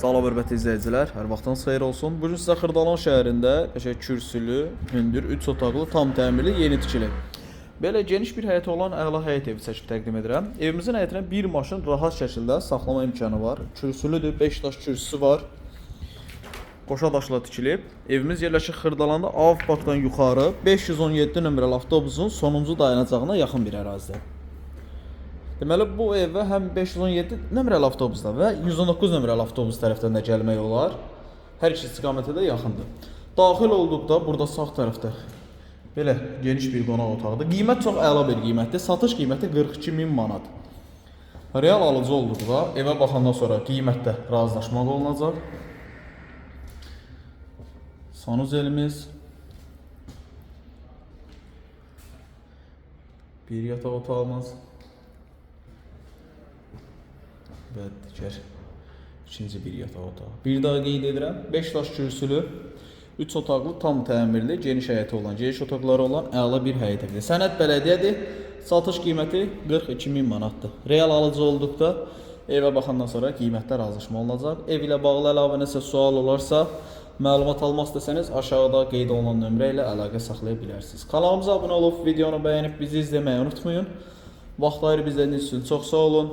Salam hörmətli izləyicilər, hər vaxtınız xeyir olsun. Bu gün sizə Xırdalan şəhərində qəşəng kürsülü, hündür, 3 otaqlı, tam təmirli, yeni tikili. Belə geniş bir həyəti olan əla həyət evi çəkib təqdim edirəm. Evimizin həyətinə bir maşın rahat şəkildə saxlama imkanı var. Kürsülüdür, 5 daş kürsüsü var. Qoşa daşla tikilib. Evimiz yerləşir Xırdalanda Avparkdan yuxarı 517 nömrəli avtobusun sonuncu dayanacağına yaxın bir ərazidə. Deməli bu evə həm 517 nömrəli avtobusda və 119 nömrəli avtobus tərəfdən də gəlmək olar. Hər iki istiqamətə də yaxındır. Daxil olduqda burada sağ tərəfdə belə geniş bir qonaq otağıdır. Qiymət çox əla bir qiymətdir. Satış qiyməti 42 min manat. Real alıcı olduqda evə baxandan sonra qiymətdə razılaşmaq olunacaq. Sanuzelimiz bir yataq otağımız və digər ikinci bir yataq otağı. Bir daha qeyd edirəm, 5 daş kürsülü, 3 otaqlı, tam təmirli, geniş həyəti olan, geniş otaqları olan əla bir həyət evidir. Sənəd bələdiyyədir. Satış qiyməti 42 min manatdır. Real alıcı olduqda evə baxandan sonra qiymətdə razılaşma olunacaq. Ev ilə bağlı əlavə nəsə sual olarsa, məlumat almaq istəsəniz aşağıda qeyd olunan nömrə ilə əlaqə saxlaya bilərsiniz. Kanalımıza abunə olub videonu bəyənib bizi izləməyi unutmayın. Vaxt ayırıb izlədiyiniz üçün çox sağ olun.